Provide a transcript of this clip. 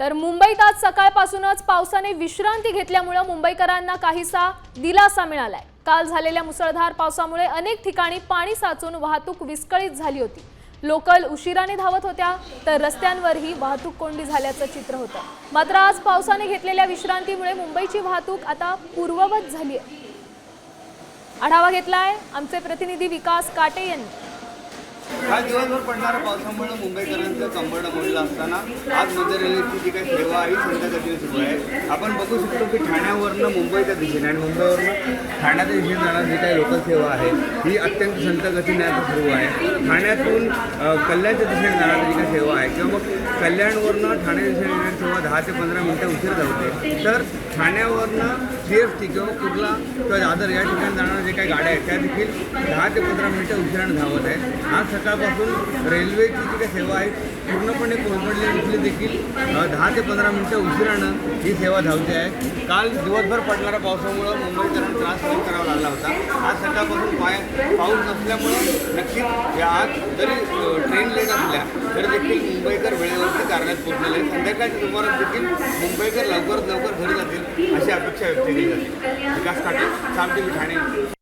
तर मुंबईत आज सकाळपासूनच पावसाने विश्रांती घेतल्यामुळं मुंबईकरांना काहीसा दिलासा मिळालाय. काल झालेल्या मुसळधार पावसामुळे अनेक ठिकाणी पाणी साचून वाहतूक विस्कळीत झाली होती. लोकल उशिराने धावत होत्या तर रस्त्यांवरही वाहतूक कोंडी झाल्याचं चित्र होतं. मात्र आज पावसाने घेतलेल्या विश्रांतीमुळे मुंबईची वाहतूक आता पूर्ववत झाली आहे आढावा घेतलाय आमचे प्रतिनिधी विकास काटे यांनी. काल दिवसभर पडणाऱ्या पावसामुळे मुंबईकरांचं कंबरडं मोडलं असताना आज मध्य रेल्वेची जी काही सेवा आहे ही संध्या गतीने सुरू आहे. आपण बघू शकतो की ठाण्यावरनं मुंबईच्या दिशेने आणि मुंबईवरनं ठाण्याच्या दिशेने जाणारी जी काही लोकल सेवा आहे ही अत्यंत संत गतीने आता सुरू आहे. ठाण्यातून कल्याणच्या दिशेने जाणारी जी काही सेवा आहे किंवा मग कल्याणवरनं ठाण्याच्या दिशेने येणारी सेवा दहा ते पंधरा मिनटं उशीर धावते तर ठाण्यावरनं सी एस टी किंवा कुर्ला किंवा दादर या ठिकाणी जाणाऱ्या जे काही गाड्या आहेत त्या देखील दहा ते पंधरा मिनटं उशिरानं धावत आहेत. आज सकाळपासून रेल्वेची जी काही सेवा आहे पूर्णपणे कोलमडलेली देखील दहा ते पंधरा मिनटं उशिरानं ही सेवा धावते आहे. काल दिवसभर पडणाऱ्या पावसामुळं मुंबईकरांना त्रास सहन करावा लागला होता. आज सकाळपासून पाय पाऊस नसल्यामुळं नक्कीच या आज जरी ट्रेन लेट असल्या तरी देखील मुंबईकर वेळेवरती कार्यात पोहोचलेले आहेत. संध्याकाळच्या सुमारास देखील मुंबईकर लवकरात लवकर घरी जातील अशी अपेक्षा व्यक्त केली जाते. विकास काटे सामटी ठाणे